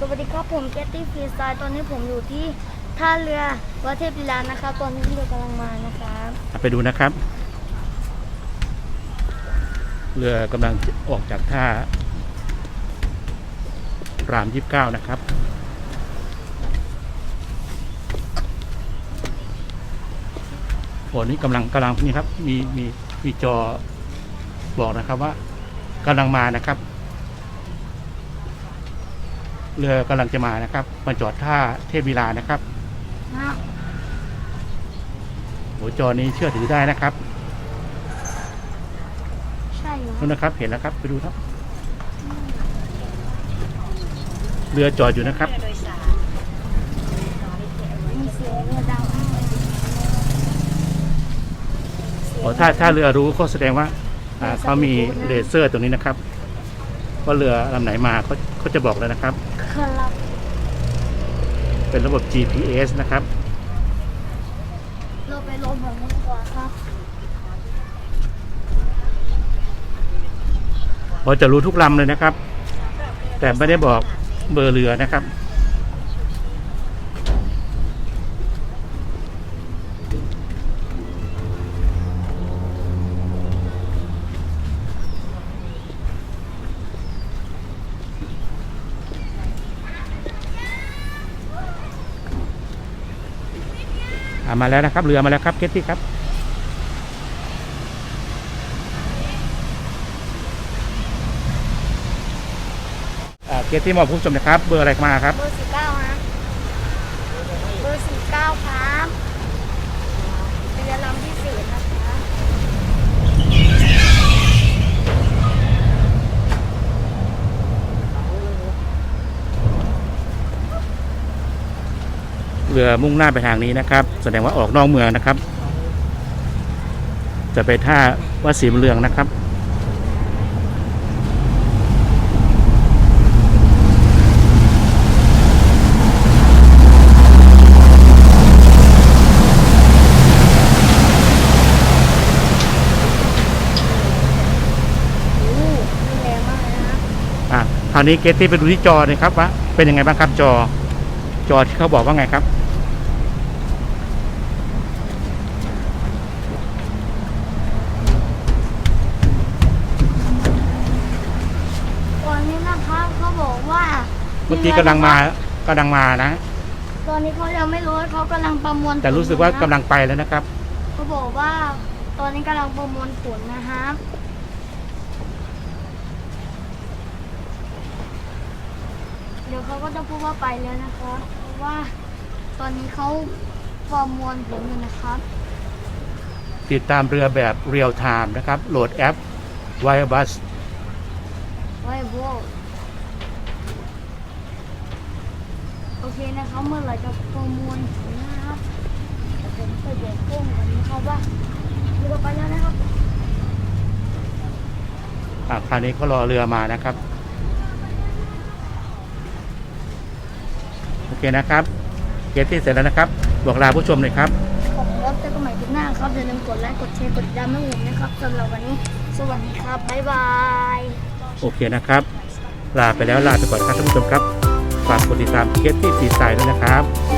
สวัสดีครับผมเกตตี้ฟรีสไตล์ตอนนี้ผมอยู่ที่ท่าเรือวัดเทพลีลานะครับ ตอนนี้เรือกำลังมานะครับไปดูนะครับ เรือกำลังออกจากท่ารามยี่สิบเก้านะครับโอ้นี่กำลังกำลังนี่ครับ มีมีมีจอบอกนะครับว่ากำลังมานะครับ เรือกำลังจะมานะครับมาจอดท่าเทพวิลานะครับนะโอ้จอนี้เชื่อถือได้นะครับใช่อยู่นู่นนะครับ เห็นแล้วครับ ไปดูครับ เรือจอดอยู่นะครับมีเสียงเรือดังมากอ๋อถ้าถ้าเรือรู้ก็แสดงว่าอ่าเขามีเลเซอร์ตรงนี้นะครับ ว่าเรือลำไหนมาเขาเขาจะบอกแล้วนะครับ ครับเป็นระบบ GPS นะครับ เราไปลงแบบนี้ดีกว่าครับพอจะรู้ทุกลำเลยนะครับ แต่ไม่ได้บอกเบอร์เรือนะครับ มาแล้วนะครับเรือมาแล้วครับเคสที่ครับอ่าเคสที่มอบผู้ชมนะครับ เบอร์อะไรมาครับ เบอร์สี่เก้าฮะเบอร์สี่เก้าครับเรือลำที่สี่นะคะ เรือมุ่งหน้าไปทางนี้นะครับ แสดงว่าออกนอกเมืองนะครับ จะไปท่าวัดศรีบุญเรืองนะครับโอ้แรงมากนะอะคราวนี้เกตตี้ไปดูที่จอหนะครับว่าเป็นยังไงบ้างครับจอ จอที่เขาบอกว่าไงครับ ตอนนี้นะคะเขาบอกว่า เมื่อกี้กำลังมากำลังมานะ ตอนนี้เขายังไม่รู้ว่าเขากำลังประมวลผลแต่รู้สึกว่ากำนะลังไปแล้วนะครับ เขาบอกว่า ตอนนี้กำลังประมวลผลนะครับเดี๋ยวเขาก็จะพูดว่าไปแล้วนะคะเพราะว่า ตอนนี้เขาประมวลผลอยู่นะครับ ติดตามเรือแบบเรียลไทม์นะครับ โหลดแอป w i r e b u s ไว้โบ โอเคนะครับเมื่อไหร่จะประมวลผลนะครับแต่ผมไปบอกโก้งก่อนนะครับว่าเรือไปแล้วนะครับอะคราวนี้ก็รอเรือมานะครับ โอเคนะครับเกตตี้เสร็จแล้วนะครับ บอกลาผู้ชมหน่อยครับผมแล้วเจอกันใหม่คลิปหน้าครับอย่าลืมกดไลค์กดแชร์กดติดตามให้ผมนะครับสำหรับวันนี้ สวัสดีครับบ๊ายบาย โอเคนะครับ ลาไปแล้วลาไปก่อนครับท่านผู้ชมครับ ฝากกดติดตามเคสที่สีสายด้วยนะครับ